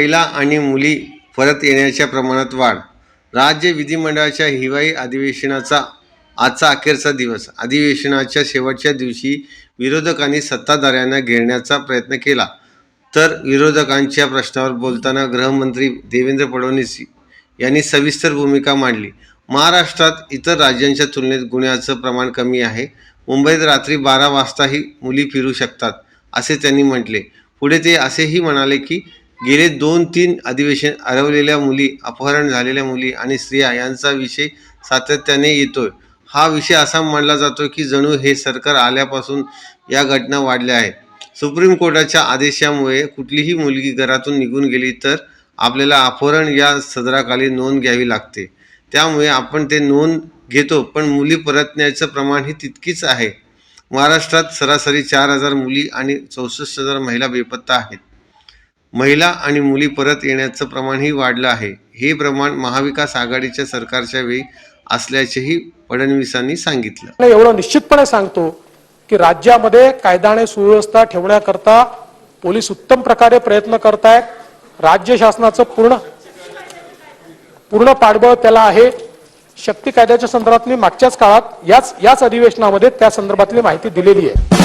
महिला आणि मुली परत येण्याच्या प्रमाणात वाढ. राज्य विधिमंडळाच्या हिवाळी अधिवेशनाचा आजचा अखेरचा दिवस. अधिवेशनाच्या शेवटच्या दिवशी विरोधकांनी सत्ताधाऱ्यांना घेरण्याचा प्रयत्न केला. तर विरोधकांच्या प्रश्नावर बोलताना गृहमंत्री देवेंद्र फडणवीस यांनी सविस्तर भूमिका मांडली. महाराष्ट्रात इतर राज्यांच्या तुलनेत गुन्ह्याचं प्रमाण कमी आहे. मुंबईत रात्री बारा वाजताही मुली फिरू शकतात असे त्यांनी म्हटले. पुढे ते असेही म्हणाले की गेले दोन तीन अधिवेशन हरवलेल्या मुली अपहरण झालेल्या मुली आणि स्त्रिया यांचा विषय सातत्याने येतोय. हा विषय असा मांडला जातो की जणू हे सरकार आल्यापासून या घटना वाढल्या आहेत. सुप्रीम कोर्टाच्या आदेशामुळे कुठलीही मुलगी घरातून निघून गेली तर आपल्याला अपहरण या सदराखाली नोंद घ्यावी लागते. त्यामुळे आपण ते नोंद घेतो पण मुली परतण्याचं प्रमाण ही तितकीच आहे. महाराष्ट्रात सरासरी चार हजार मुली आणि चौसष्ट हजार महिला बेपत्ता आहेत. महिला आणि मुली परत येण्याचं प्रमाणही वाढलं आहे. हे प्रमाण महाविकास आघाडीच्या सरकारच्या वेळी असल्याचेही फडणवीसांनी सांगितलं. एवढं निश्चितपणे सांगतो की राज्यामध्ये कायदा आणि सुव्यवस्था ठेवण्याकरता पोलीस उत्तम प्रकारे प्रयत्न करतायत. राज्य शासनाचं पूर्ण पूर्ण पाठबळ त्याला आहे. शक्ती कायद्याच्या संदर्भात मी मागच्याच काळात याच याच अधिवेशनामध्ये त्या संदर्भातली माहिती दिलेली आहे.